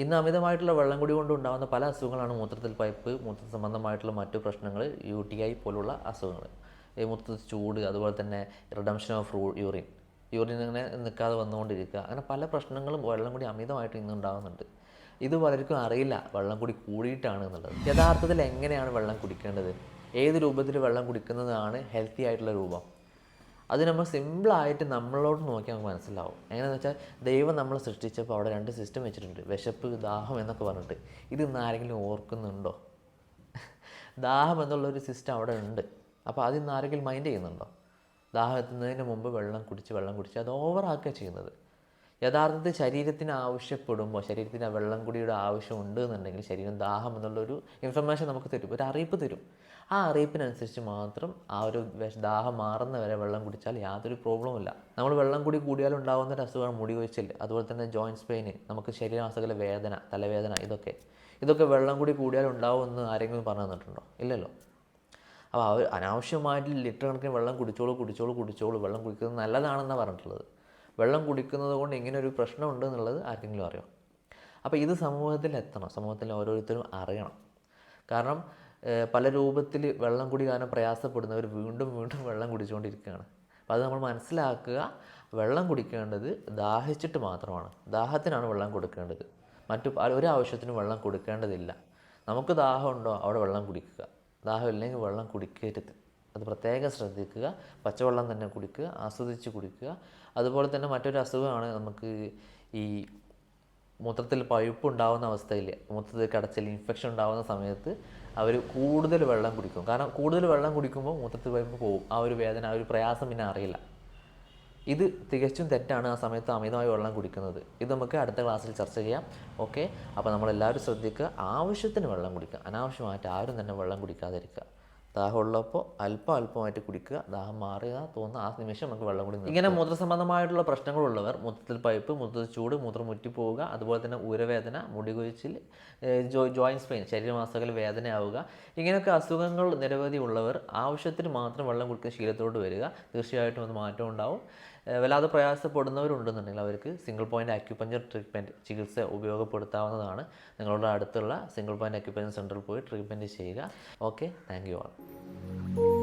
ഇന്ന് അമിതമായിട്ടുള്ള വെള്ളം കുടി കൊണ്ട് ഉണ്ടാകുന്ന പല അസുഖങ്ങളാണ് മൂത്രത്തിൽ പൈപ്പ് മൂത്ര സംബന്ധമായിട്ടുള്ള മറ്റു പ്രശ്നങ്ങൾ യു ടി ഐ പോലുള്ള അസുഖങ്ങൾ. ഈ മൂത്രത്തിൽ ചൂട് അതുപോലെ തന്നെ റിഡംഷൻ ഓഫ് റൂ യൂറിൻ യൂറിൻ ഇങ്ങനെ നിൽക്കാതെ വന്നുകൊണ്ടിരിക്കുക. അങ്ങനെ പല പ്രശ്നങ്ങളും വെള്ളം കൂടി അമിതമായിട്ട് ഇന്ന് ഉണ്ടാകുന്നുണ്ട്. ഇത് പലർക്കും അറിയില്ല വെള്ളം കൂടി കൂടിയിട്ടാണ് എന്നുള്ളത്. യഥാർത്ഥത്തിൽ എങ്ങനെയാണ് വെള്ളം കുടിക്കേണ്ടത്? ഏത് രൂപത്തിൽ വെള്ളം കുടിക്കുന്നതാണ് ഹെൽത്തി ആയിട്ടുള്ള രൂപം? അത് നമ്മൾ സിമ്പിളായിട്ട് നമ്മളോട് നോക്കിയാൽ നമുക്ക് മനസ്സിലാവും. എങ്ങനെയാണെന്ന് വെച്ചാൽ ദൈവം നമ്മൾ സൃഷ്ടിച്ചപ്പോൾ അവിടെ രണ്ട് സിസ്റ്റം വെച്ചിട്ടുണ്ട്. വിശപ്പ് ദാഹം എന്നൊക്കെ പറഞ്ഞിട്ട്. ഇത് ഇന്ന് ആരെങ്കിലും ഓർക്കുന്നുണ്ടോ? ദാഹം എന്നുള്ളൊരു സിസ്റ്റം അവിടെ ഉണ്ട്. അപ്പോൾ അതിന്ന് ആരെങ്കിലും മൈൻഡ് ചെയ്യുന്നുണ്ടോ? ദാഹം എത്തുന്നതിന് മുമ്പ് വെള്ളം കുടിച്ച് വെള്ളം കുടിച്ച് അത് ഓവറാക്കുക ചെയ്യുന്നത്. യഥാർത്ഥത്തിൽ ശരീരത്തിന് ആവശ്യപ്പെടുമ്പോൾ ശരീരത്തിന് വെള്ളം കുടിയുടെ ആവശ്യം ഉണ്ട് എന്നുണ്ടെങ്കിൽ ശരീരം ദാഹം എന്നുള്ളൊരു ഇൻഫർമേഷൻ നമുക്ക് തരും ഒരു അറിയിപ്പ് തരും. ആ അറിയിപ്പിനനുസരിച്ച് മാത്രം ആ ഒരു ദാഹം മാറുന്ന വരെ വെള്ളം കുടിച്ചാൽ യാതൊരു പ്രോബ്ലവും ഇല്ല. നമ്മൾ വെള്ളം കൂടി കൂടിയാൽ ഉണ്ടാകുന്ന ഒരു അസുഖമാണ് മുടി കൊഴിച്ചിൽ അതുപോലെ തന്നെ ജോയിന്റ്സ് പെയിന് നമുക്ക് ശരീരമാസകല വേദന തലവേദന ഇതൊക്കെ. ഇതൊക്കെ വെള്ളം കൂടി കൂടിയാൽ ഉണ്ടാവുമെന്ന് ആരെങ്കിലും പറഞ്ഞു തന്നിട്ടുണ്ടോ? ഇല്ലല്ലോ. അപ്പോൾ അവർ അനാവശ്യമായിട്ട് ലിറ്റർ കണക്കിന് വെള്ളം കുടിച്ചോളൂ കുടിച്ചോളൂ കുടിച്ചോളൂ വെള്ളം കുടിക്കുന്നത് നല്ലതാണെന്നാണ് പറഞ്ഞിട്ടുള്ളത്. വെള്ളം കുടിക്കുന്നത് കൊണ്ട് ഇങ്ങനെ ഒരു പ്രശ്നമുണ്ട് എന്നുള്ളത് ആർക്കെങ്കിലും അറിയാം? അപ്പോൾ ഇത് സമൂഹത്തിൽ എത്തണം. സമൂഹത്തിൽ ഓരോരുത്തരും അറിയണം. കാരണം പല രൂപത്തിൽ വെള്ളം കുടി കാരണം പ്രയാസപ്പെടുന്നവർ വീണ്ടും വീണ്ടും വെള്ളം കുടിച്ചുകൊണ്ടിരിക്കുകയാണ്. അപ്പോൾ അത് നമ്മൾ മനസ്സിലാക്കുക വെള്ളം കുടിക്കേണ്ടത് ദാഹിച്ചിട്ട് മാത്രമാണ്. ദാഹത്തിനാണ് വെള്ളം കൊടുക്കേണ്ടത്. മറ്റു ഒരു ആവശ്യത്തിനും വെള്ളം കൊടുക്കേണ്ടതില്ല. നമുക്ക് ദാഹമുണ്ടോ? അവിടെ വെള്ളം കുടിക്കുക. ദാഹമില്ലെങ്കിൽ വെള്ളം കുടിക്കരുത്. അത് പ്രത്യേകം ശ്രദ്ധിക്കുക പച്ചവെള്ളം തന്നെ കുടിക്കുക ആസ്വദിച്ച് കുടിക്കുക. അതുപോലെ തന്നെ മറ്റൊരു അസുഖമാണ് നമുക്ക് ഈ മൂത്രത്തിൽ പഴുപ്പ് ഉണ്ടാകുന്ന അവസ്ഥയിൽ മൂത്രത്തിൽ കടച്ചിൽ ഇൻഫെക്ഷൻ ഉണ്ടാകുന്ന സമയത്ത് അവർ കൂടുതൽ വെള്ളം കുടിക്കും. കാരണം കൂടുതൽ വെള്ളം കുടിക്കുമ്പോൾ മൂത്രത്തിൽ പഴുപ്പ് പോകും. ആ ഒരു വേദന ആ ഒരു പ്രയാസം പിന്നെ അറിയില്ല. ഇത് തികച്ചും തെറ്റാണ് ആ സമയത്ത് അമിതമായി വെള്ളം കുടിക്കുന്നത്. ഇത് നമുക്ക് അടുത്ത ക്ലാസ്സിൽ ചർച്ച ചെയ്യാം. ഓക്കെ? അപ്പോൾ നമ്മളെല്ലാവരും ശ്രദ്ധിക്കുക. ആവശ്യത്തിന് വെള്ളം കുടിക്കുക. അനാവശ്യമായിട്ട് ആരും തന്നെ വെള്ളം കുടിക്കാതിരിക്കുക. ദാഹമുള്ളപ്പോൾ അല്പം അല്പമായിട്ട് കുടിക്കുക. ദാഹം മാറുക തോന്നുന്ന ആ നിമിഷം നമുക്ക് വെള്ളം കുടി ഇങ്ങനെ മൂത്ര സംബന്ധമായിട്ടുള്ള പ്രശ്നങ്ങളുള്ളവർ മൂത്രത്തിൽ പൈപ്പ് മൂത്രത്തിൽ ചൂട് മൂത്രം മുറ്റിപ്പോവുക അതുപോലെ തന്നെ ഊരവേദന മുടികൊഴിച്ചിൽ ജോ ജോയിൻസ് പെയിൻ ശരീരമാസകൽ വേദനയാവുക ഇങ്ങനെയൊക്കെ അസുഖങ്ങൾ നിരവധി ഉള്ളവർ ആവശ്യത്തിന് മാത്രം വെള്ളം കുടിക്കുന്ന ശീലത്തോട് വരിക. തീർച്ചയായിട്ടും അത് മാറ്റം ഉണ്ടാവും. വല്ലാതെ പ്രയാസപ്പെടുന്നവരുണ്ടെന്നുണ്ടെങ്കിൽ അവർക്ക് സിംഗിൾ പോയിന്റ് അക്യുപഞ്ചർ ട്രീറ്റ്മെന്റ് ചികിത്സ ഉപയോഗപ്പെടുത്താവുന്നതാണ്. നിങ്ങളുടെ അടുത്തുള്ള സിംഗിൾ പോയിന്റ് അക്യുപഞ്ചർ സെന്ററിൽ പോയി ട്രീറ്റ്മെന്റ് ചെയ്യുക. Okay thank you all Thank you.